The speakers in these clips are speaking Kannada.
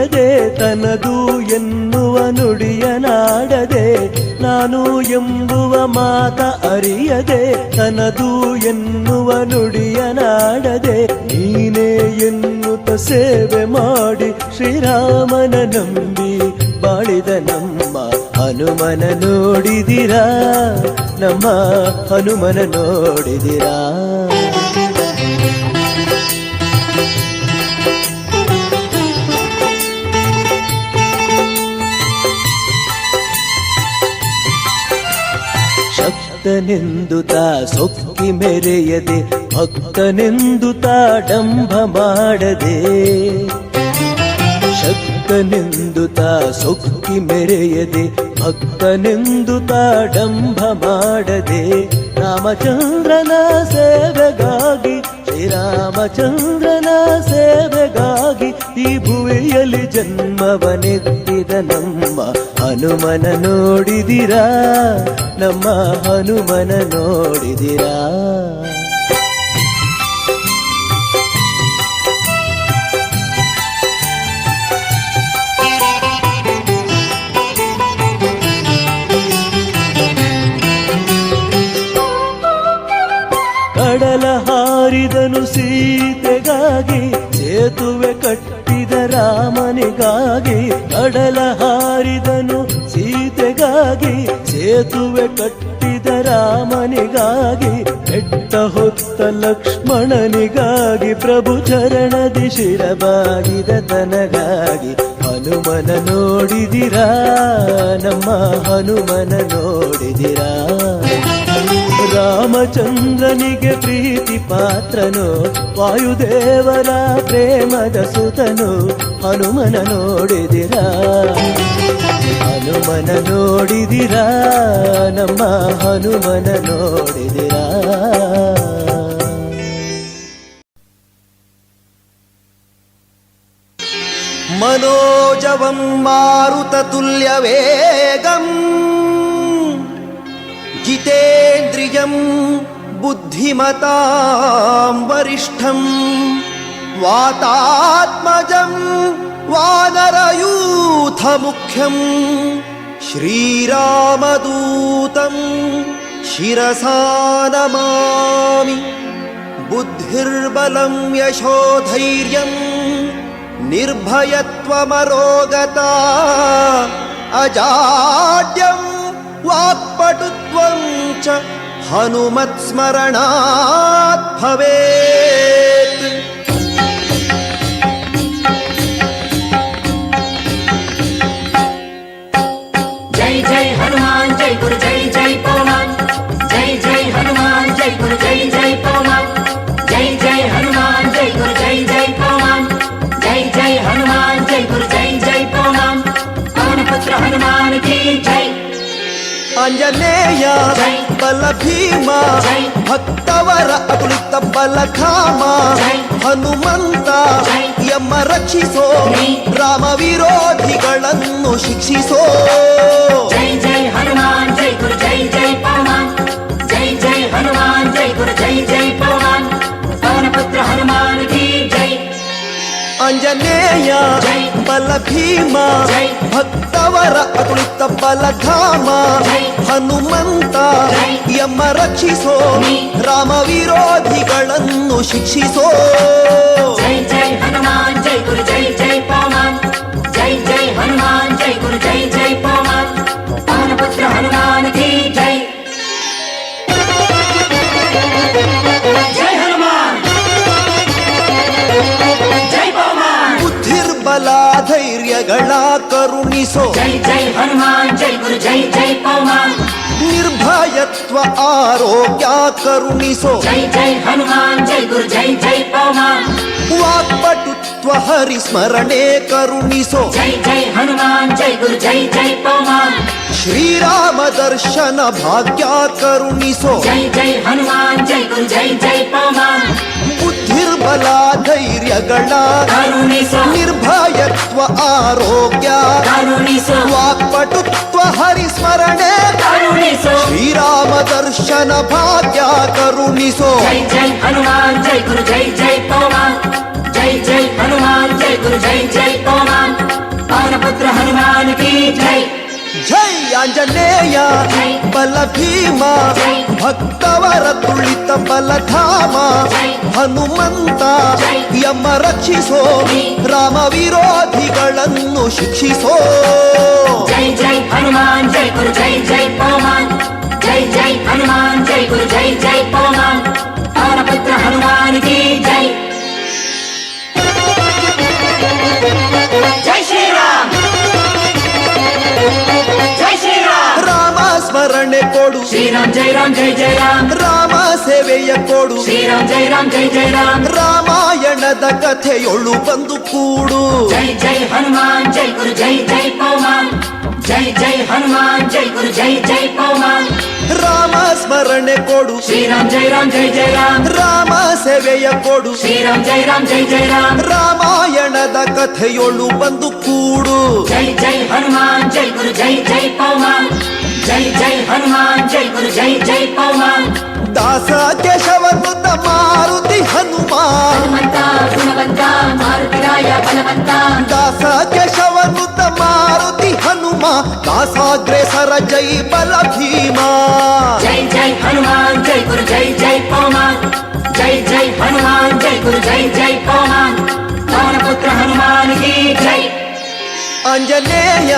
ಅರಿಯದೆ ತನದು ಎನ್ನುವ ನುಡಿಯನಾಡದೆ, ನಾನು ಎಂಬುವ ಮಾತ ಅರಿಯದೆ, ತನದು ಎನ್ನುವ ನುಡಿಯನಾಡದೆ, ನೀನೇ ಎನ್ನುತ್ತ ಸೇವೆ ಮಾಡಿ ಶ್ರೀರಾಮನ ನಂಬಿ ಬಾಳಿದ ನಮ್ಮ ಹನುಮನ ನೋಡಿದಿರಾ, ನಮ್ಮ ಹನುಮನ ನೋಡಿದಿರಾ. ಶಕ್ತನೆಂದು ತಾ ಸೊಕ್ಕಿ ಮೆರೆಯದೆ, ಭಕ್ತನೆಂದು ತಾ ಡಂಭ ಮಾಡದೆ. ಶಕ್ತನೆಂದು ತಾ ಸೊಕ್ಕಿ ಮೆರೆಯದೆ, ಭಕ್ತನೆಂದು ತಾ ಡಂಭ ಮಾಡದೆ. ರಾಮಚಂದ್ರನ ಸೇವೆಗಾಗಿ ಶ್ರೀರಾಮಚಂದ್ರನ ಸೇವೆಗಾಗಿ ಈ ಭುವಿಯಲ್ಲಿ ಜನ್ಮವನೆತ್ತಿದ ನಮ್ಮ ಹನುಮನ ನೋಡಿದಿರಾ ನಮ್ಮ ಹನುಮನ ನೋಡಿದಿರಾ. ಸೀತೆಗಾಗಿ ಸೇತುವೆ ಕಟ್ಟಿದ ರಾಮನಿಗಾಗಿ, ಕಡಲ ಹಾರಿದನು ಸೀತೆಗಾಗಿ, ಸೇತುವೆ ಕಟ್ಟಿದ ರಾಮನಿಗಾಗಿ ಬೆಟ್ಟ ಹೊತ್ತ ಲಕ್ಷ್ಮಣನಿಗಾಗಿ, ಪ್ರಭು ಚರಣದಿ ಶಿರಬಾಗಿದ ತನಗಾಗಿ, ಹನುಮನ ನೋಡಿದಿರಾ, ನಮ್ಮ ಹನುಮನ ನೋಡಿದಿರಾ. ರಾಮಚಂದ್ರನಿಗೆ ಪ್ರೀತಿ ಪಾತ್ರನು ವಾಯುದೇವರ ಪ್ರೇಮದ ಸುತನು ಹನುಮನ ನೋಡಿದಿರಾ ಹನುಮನ ನೋಡಿದಿರಾ ನಮ್ಮ ಹನುಮನ ನೋಡಿದಿರಾ मनोजवं मारुततुल्यवेगम् जितेन्द्रियं बुद्धिमतां वरिष्ठं वातात्मजं वानरयूथमुख्यं श्रीरामदूतं शिरसा नमामि। बुद्धिर्बलं यशोधैर्यम् निर्भयत्वमरोगता अजाड्यं वाक्पटुत्वं च हनुमत्स्मरणात् भवेत्। जय जय हनुमान जय गुरु जय जय पौमान जय जय हनुमान जय गुरु जय जय पौमान जय जय हनुमान जय गुरु जय जय पौमान जय जय हनुमान जय गुरु जय जय पौमान पुत्र हनुमान की जय। जय బల భీమా భక్తవర అతులిత బల ఘామా ಹನುಮಂತ ಎಮ್ಮ ರಕ್ಷಿಸೋ ರಾಮ ವಿರೋಧಿಗಳನ್ನು ಶಿಕ್ಷಿಸೋ ಜೈ ಜೈ ಹನುಮಾನ್ ಜೈ ಗುರು ಜೈ ಜೈ ಪರಮಾನ್ ಜೈ ಜೈ ಹನುಮಾನ್ ಜೈ ಗುರು ಜೈ ಜೈ ಪರಮಾನ್ ಆಂಜನೇಯ ಬಲ ಭೀಮ ಭಕ್ತವರ ಅತುಳಿತ ಬಲಧಾಮ ಹನುಮಂತ ಎಮ್ಮ ರಕ್ಷಿಸೋ ರಾಮ ವಿರೋಧಿಗಳನ್ನು ಶಿಕ್ಷಿಸೋ ಜೈ ಜೈ ಹನುಮಾನ್ ಜೈ ಗುರು ಜೈ ಜೈ ಜೈ ಜೈ ಹನುಮಾನ್ ಜೈ ಗುರು ಜೈ ಜೈ ಪಾಮಾನ್ ಪುತ್ರ ಜೈ ಜೈ बला धैर्य गला करुणिसो जय जय हनुमान जय गुरु जय जय पौमान निर्भयत्व आरोग्य करुणिसो जय जय हनुमान जय गुरु जय जय पौमान वाक्पटुत्व हरि स्मरणे करुणिसो जय जय हनुमान जय गुरु जय जय पौमान श्री राम दर्शन भाग्य करुणिसो जय जय हनुमान जय गुरु जय जय पौमान ನಿರ್ಬಲ ಧೈರ್ಯಗಳ ನಿರ್ಭಯತ್ವ ಆರೋಗ್ಯ ವಾಕ್ಪಟುತ್ವ ಹರಿಸ್ಮರಣೆ ಶ್ರೀರಾಮ ದರ್ಶನ ಭಾಗ್ಯ ಕರುಣಿಸೋ ಜೈ ಹನುಮಾನ್ ಜೈ ಗುರು ಜೈ ಜೈ ಪೌಮಾನ್ ಜೈ ಜೈ ಹನುಮಾನ್ ಜೈ ಗುರು ಜೈ ಜೈ ಪೌಮಾನ್ ಪವನಪುತ್ರ ಹನುಮಾನ್ ಕಿ ಜೈ ಆಂಜನೇಯ. ಬಲ ಭೀಮ. ಭಕ್ತವರ ತುಳಿತ ಬಲಧಾಮ. ಹನುಮಂತ. ಯಮ ರಕ್ಷಿಸೋ ರಾಮ ವಿರೋಧಿಗಳನ್ನು ಶಿಕ್ಷಿಸೋ శ్రీరామ్ జై రామ్ జై జై రామ్ ರಾಮ ಸೇವೆಯ ಕೊಡು ಶ್ರೀರಾಮ್ జై రామ్ జై జై రామ్ ರಾಮಾಯಣದ ಕಥೆಯೊಳು ಬಂದು ಕೂಡು జై జై హనుమాన్ జై గురు జై జై పౌమాన్ జై జై హనుమాన్ జై గురు జై జై పౌమాన్ ರಾಮ ಸ್ಮರಣೆ ಕೊಡು శ్రీరామ్ జై రామ్ జై జై రామ్ ರಾಮ ಸೇವೆಯ ಕೊಡು శ్రీరామ్ జై రామ్ జై జై రామ్ ರಾಮಾಯಣದ ಕಥೆಯೊಳು ಬಂದು ಕೂಡು జై జై హనుమాన్ జై గురు జై జై పౌమాన్ జై జై హనుమాన్ జై గురు జై జై పౌమాన్ దాస కేశవ కృత మారుతి హనుమాన్. దాస కేశవ కృత మారుతి హనుమా దాసాగ్రేసర జై బల భీమా. జై జై హనుమాన్ జై గురు జై జై పౌమాన్ జై జై హనుమాన్ జై గురు జై జై ಆಂಜನೇಯ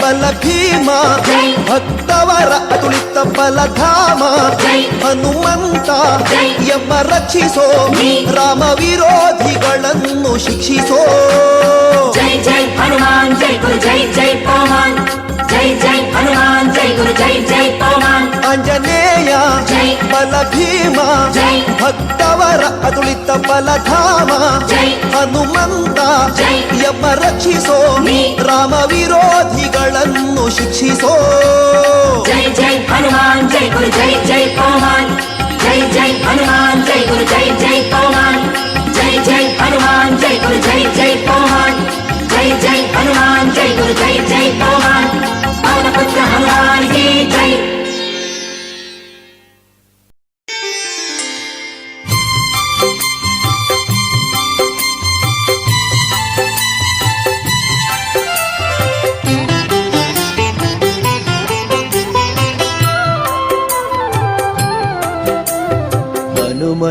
ಬಲ ಭೀಮ ಭಕ್ತವರ ಅತುಳಿತ ಬಲಧಾಮ ಹನುಮಂತ ಎಂಬ ರಕ್ಷಿಸೋ ರಾಮ ವಿರೋಧಿಗಳನ್ನು ಶಿಕ್ಷಿಸೋ ಜೈ ಜೈ ಹನುಮಾನ್ ಜೈ ಗುರು ಜೈ ಜೈ ಪವನ್ ಜೈ ಜೈ ಹನುಮಾನ್ ಜೈ ಗುರು ಜೈ ಜೈ ಪವನ್ ಆಂಜನೇಯ ಬಲ ಭೀಮ ಭಕ್ತವರ ಅತುಳಿತ బలధామ ಹನುಮಂತ ಯಮ ರಕ್ಷಿಸೋ ರಾಮ ವಿರೋಧಿಗಳನ್ನು ಶಿಕ್ಷಿಸೋ ಜೈ ಜೈ ಹನುಮಾನ್ ಜೈ ಗುರು ಜೈ ಜೈ ಪೌಮಾನ್ ಜೈ ಜೈ ಹನುಮಾನ್ ಜೈ ಗುರು ಜೈ ಜೈ ಪೌಮಾನ್ ಜೈ ಜೈ ಹನುಮಾನ್ ಜೈ ಗುರು ಜೈ ಜೈ ಪೌಮಾನ್ ಜೈ ಜೈ ಹನುಮಾನ್ ಜೈ ಗುರು ಜೈ ಜೈ ಪೌಮಾನ್ ಪೌನ ಪುತ್ರ ಹನುಮಾನ್ ಜೈ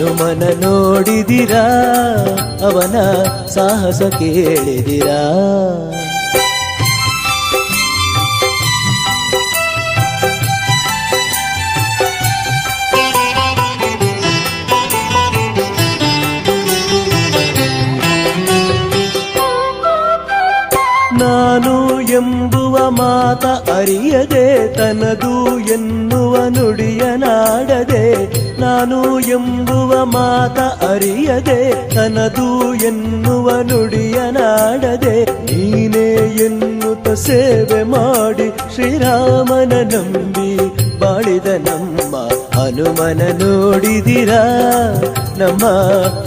ಹನುಮನ ನೋಡಿದಿರ? ಅವನ ಸಾಹಸ ಕೇಳಿದಿರ? ನಾನು ಎಂಬುವ ಮಾತ ಅರಿಯದೆ ತನದು ಎನ್ನುವ ನುಡಿಯನಾಡದೆ ನಾನು ಎಂಬುವ ಮಾತ ಅರಿಯದೆ, ತನದು ಎನ್ನುವ ನುಡಿಯ ನಾಡದೆ, ನೀನೇ ಎನ್ನುತ್ತ ಸೇವೆ ಮಾಡಿ ಶ್ರೀರಾಮನ ನಂಬಿ ಬಾಳಿದ ನಮ್ಮ ಹನುಮನ ನೋಡಿದಿರಾ, ನಮ್ಮ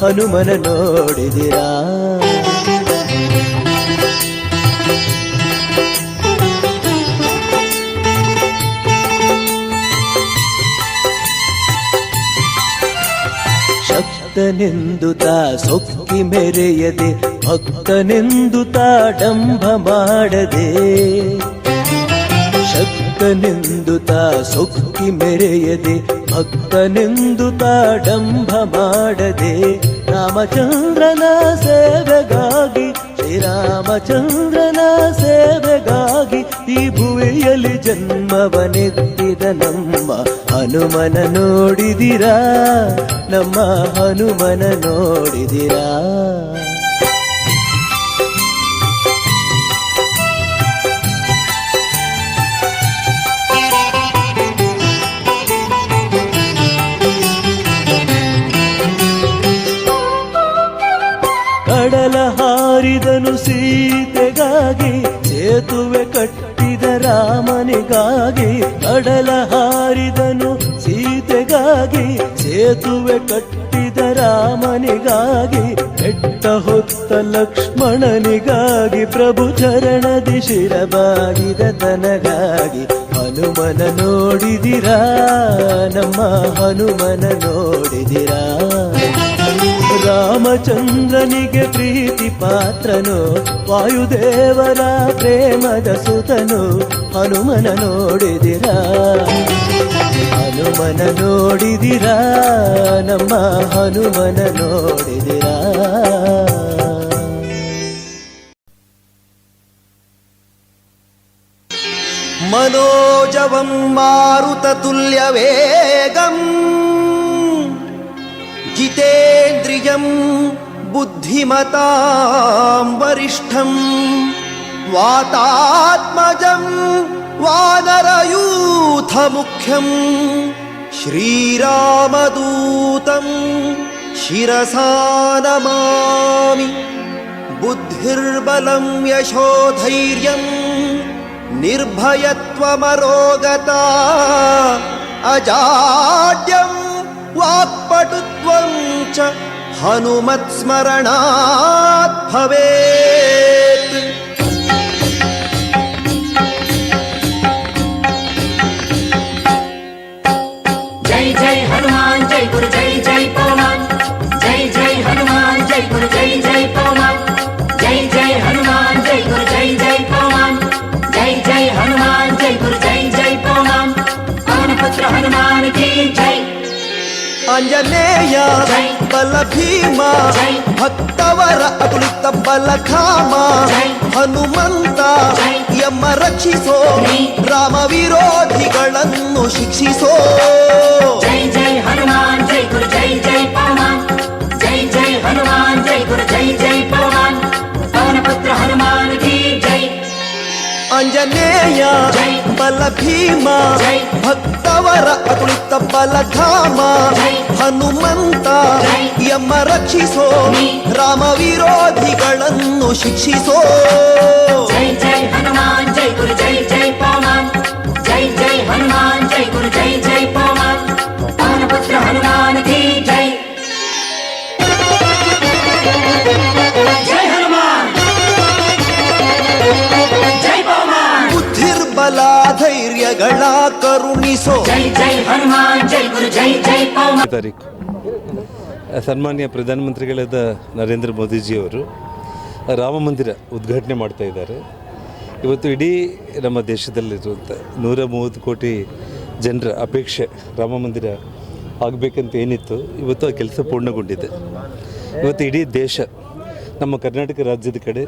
ಹನುಮನ ನೋಡಿದಿರಾ. ಶಕ್ತನೆಂದು ತಾ ಸೊಕ್ಕಿ ಮೆರೆಯದೆ ಭಕ್ತನೆಂದುತ ಡಂಭ ಮಾಡದೆ. ಶಕ್ತನೆಂದುತ ಸೊಕ್ಕಿ ಮೆರೆಯದೆ ಭಕ್ತನೆಂದುತ ಡಂಭ ಮಾಡದೆ. ರಾಮಚಂದ್ರನ ಸೇವೆಗಾಗಿ ಶ್ರೀರಾಮಚಂದ್ರನ ಸೇವೆಗಾಗಿ ಈ ಭುವಿಯಲ್ಲಿ ಜನ್ಮವನೆತ್ತಿದ ನಮ್ಮ ಹನುಮನ ನೋಡಿದಿರಾ ನಮ್ಮ ಹನುಮನ ನೋಡಿದಿರಾ. ಬೆಟ್ಟ ಹೊತ್ತ ಲಕ್ಷ್ಮಣನಿಗಾಗಿ ಪ್ರಭು ಚರಣದಿ ಶಿರಬಾಗಿದ ತನಗಾಗಿ ಹನುಮನ ನೋಡಿದಿರಾ, ನಮ್ಮ ಹನುಮನ ನೋಡಿದಿರಾ. ರಾಮಚಂದ್ರನಿಗೆ ಪ್ರೀತಿ ಪಾತ್ರನು ವಾಯುದೇವರ ಪ್ರೇಮದ ಸುತನು, ಹನುಮನ ನೋಡಿದಿರಾ. ಹನುಮನ ನೋಡಿದಿರಾ ನಮ್ಮ ಹನುಮನ ನೋಡಿದಿರಾ మనోజవం మారుతతుల్య వేగం జితేంద్రియం బుద్ధిమతాం వరిష్టం వాతాత్మజం वानरयूथमुख्यम् श्रीरामदूतं शिरसा नमामि बुद्धिर्बलं यशोधैर्यम् निर्भयत्वमरोगता अजाड्यं वाक्पटुत्वं च हनुमत्स्मरणात् भवेत् ఆంజనేయ బల భీమా భక్తవర అతులిత బల ధామా ಹನುಮಂತ ಎಮ್ಮ ರಕ್ಷಿಸೋ ರಾಮ ವಿರೋಧಿಗಳನ್ನು ಶಿಕ್ಷಿಸೋ ಜೈ ಜೈ ಹನುಮಾನ್ ಜೈ ಗುರು ಜೈ ಜೈ ಪವನ್ ಜೈ ಜೈ ಹನುಮಾನ್ ಜೈ ಗುರು ಜೈ ಜೈ ಪವನ್ ಪವನ ಪುತ್ರ ಹನುಮಾನ್ ಆಂಜನೇಯ ಜೈ. ಬಲ ಭೀಮ ಜೈ. ಭಕ್ತವರ ಅತುಲಿತ ಬಲಧಾಮ ಜೈ. ಹನುಮಂತ ಜೈ. ಯಮ ರಕ್ಷಿಸೋ ಜೈ. ರಾಮ ವಿರೋಧಿಗಳನ್ನು ಶಿಕ್ಷಿಸೋ ಕರುಣಿಸೋ. ಸನ್ಮಾನ್ಯ ಪ್ರಧಾನಮಂತ್ರಿಗಳಾದ ನರೇಂದ್ರ ಮೋದಿಜಿಯವರು ರಾಮ ಮಂದಿರ ಉದ್ಘಾಟನೆ ಮಾಡ್ತಾ ಇದ್ದಾರೆ. ಇವತ್ತು ಇಡೀ ನಮ್ಮ ದೇಶದಲ್ಲಿರುವಂಥ ನೂರ ಮೂವತ್ತು ಕೋಟಿ ಜನರ ಅಪೇಕ್ಷೆ ರಾಮ ಮಂದಿರ ಆಗಬೇಕಂತ ಏನಿತ್ತು ಇವತ್ತು ಆ ಕೆಲಸ ಪೂರ್ಣಗೊಂಡಿದೆ. ಇವತ್ತು ಇಡೀ ದೇಶ ನಮ್ಮ ಕರ್ನಾಟಕ ರಾಜ್ಯದ ಕಡೆ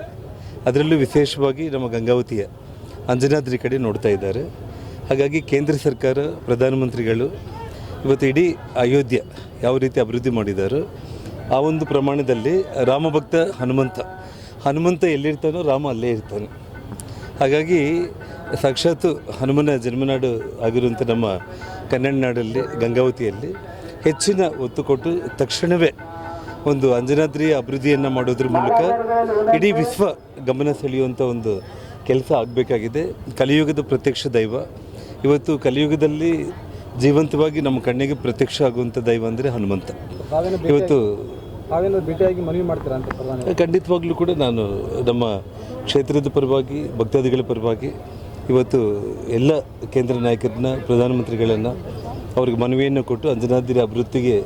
ಅದರಲ್ಲೂ ವಿಶೇಷವಾಗಿ ನಮ್ಮ ಗಂಗಾವತಿಯ ಅಂಜನಾದ್ರಿ ಕಡೆ ನೋಡ್ತಾ ಇದ್ದಾರೆ. ಹಾಗಾಗಿ ಕೇಂದ್ರ ಸರ್ಕಾರ, ಪ್ರಧಾನಮಂತ್ರಿಗಳು ಇವತ್ತು ಇಡೀ ಅಯೋಧ್ಯೆ ಯಾವ ರೀತಿ ಅಭಿವೃದ್ಧಿ ಮಾಡಿದ್ದಾರೋ ಆ ಒಂದು ಪ್ರಮಾಣದಲ್ಲಿ ರಾಮಭಕ್ತ ಹನುಮಂತ ಹನುಮಂತ ಎಲ್ಲಿರ್ತಾನೋ ರಾಮ ಅಲ್ಲೇ ಇರ್ತಾನೆ. ಹಾಗಾಗಿ ಸಾಕ್ಷಾತ್ ಹನುಮನ ಜನ್ಮನಾಡು ಆಗಿರುವಂಥ ನಮ್ಮ ಕನ್ನಡ ನಾಡಲ್ಲಿ, ಗಂಗಾವತಿಯಲ್ಲಿ ಹೆಚ್ಚಿನ ಒತ್ತು ಕೊಟ್ಟು ತಕ್ಷಣವೇ ಒಂದು ಅಂಜನಾದ್ರಿ ಅಭಿವೃದ್ಧಿಯನ್ನು ಮಾಡೋದ್ರ ಮೂಲಕ ಇಡೀ ವಿಶ್ವ ಗಮನ ಸೆಳೆಯುವಂಥ ಒಂದು ಕೆಲಸ ಆಗಬೇಕಾಗಿದೆ. ಕಲಿಯುಗದ ಪ್ರತ್ಯಕ್ಷ ದೈವ. ಇವತ್ತು ಕಲಿಯುಗದಲ್ಲಿ ಜೀವಂತವಾಗಿ ನಮ್ಮ ಕಣ್ಣಿಗೆ ಪ್ರತ್ಯಕ್ಷ ಆಗುವಂಥ ದೈವ ಅಂದರೆ ಹನುಮಂತ. ಇವತ್ತು ತಾವೇನಾದ್ರು ಭೇಟಿಯಾಗಿ ಮನವಿ ಮಾಡ್ತೀರಾ ಅಂತ ಪ್ರಧಾನಿ ಖಂಡಿತವಾಗ್ಲೂ ಕೂಡ ನಾನು ನಮ್ಮ ಕ್ಷೇತ್ರದ ಪರವಾಗಿ ಭಕ್ತಾದಿಗಳ ಪರವಾಗಿ ಇವತ್ತು ಎಲ್ಲ ಕೇಂದ್ರ ನಾಯಕರನ್ನ ಪ್ರಧಾನಮಂತ್ರಿಗಳನ್ನು ಅವ್ರಿಗೆ ಮನವಿಯನ್ನು ಕೊಟ್ಟು ಅಂಜನಾದ್ರಿ ಅಭಿವೃದ್ಧಿಗೆ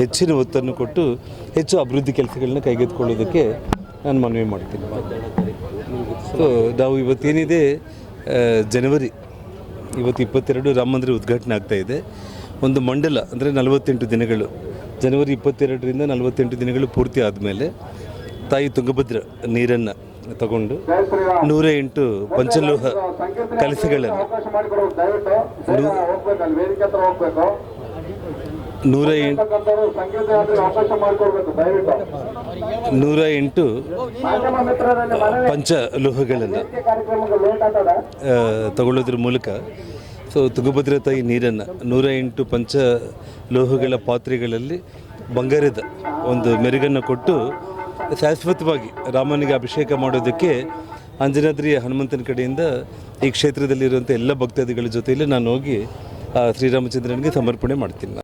ಹೆಚ್ಚಿನ ಒತ್ತನ್ನು ಕೊಟ್ಟು ಹೆಚ್ಚು ಅಭಿವೃದ್ಧಿ ಕೆಲಸಗಳನ್ನ ಕೈಗೆತ್ತಿಕೊಳ್ಳೋದಕ್ಕೆ ನಾನು ಮನವಿ ಮಾಡ್ತೀನಿ. ಸೊ ನಾವು ಇವತ್ತೇನಿದೆ ಜನವರಿ ಇವತ್ತು ಇಪ್ಪತ್ತೆರಡು ರಾಮ ಮಂದಿರ ಉದ್ಘಾಟನೆ ಆಗ್ತಾ ಇದೆ. ಒಂದು ಮಂಡಲ, ಅಂದರೆ ನಲವತ್ತೆಂಟು ದಿನಗಳು, ಜನವರಿ ಇಪ್ಪತ್ತೆರಡರಿಂದ ನಲವತ್ತೆಂಟು ದಿನಗಳು ಪೂರ್ತಿ ಆದಮೇಲೆ ತಾಯಿ ತುಂಗಭದ್ರ ನೀರನ್ನು ತಗೊಂಡು ನೂರ ಎಂಟು ಪಂಚಲೋಹ ಕಲಸಗಳನ್ನು ನೂರ ಎಂಟು ನೂರ ಎಂಟು ಪಂಚ ಲೋಹಗಳನ್ನು ತಗೊಳ್ಳೋದ್ರ ಮೂಲಕ. ಸೊ ತುಗುಭದ್ರ ತಾಯಿ ನೀರನ್ನು ನೂರ ಎಂಟು ಪಂಚ ಲೋಹಗಳ ಪಾತ್ರೆಗಳಲ್ಲಿ ಬಂಗಾರದ ಒಂದು ಮೆರುಗನ್ನು ಕೊಟ್ಟು ಶಾಶ್ವತವಾಗಿ ರಾಮನಿಗೆ ಅಭಿಷೇಕ ಮಾಡೋದಕ್ಕೆ ಅಂಜನಾದ್ರಿ ಹನುಮಂತನ ಕಡೆಯಿಂದ ಈ ಕ್ಷೇತ್ರದಲ್ಲಿರುವಂಥ ಎಲ್ಲ ಭಕ್ತಾದಿಗಳ ಜೊತೆಯಲ್ಲಿ ನಾನು ಹೋಗಿ ಶ್ರೀರಾಮಚಂದ್ರನಿಗೆ ಸಮರ್ಪಣೆ ಮಾಡ್ತೀನಿ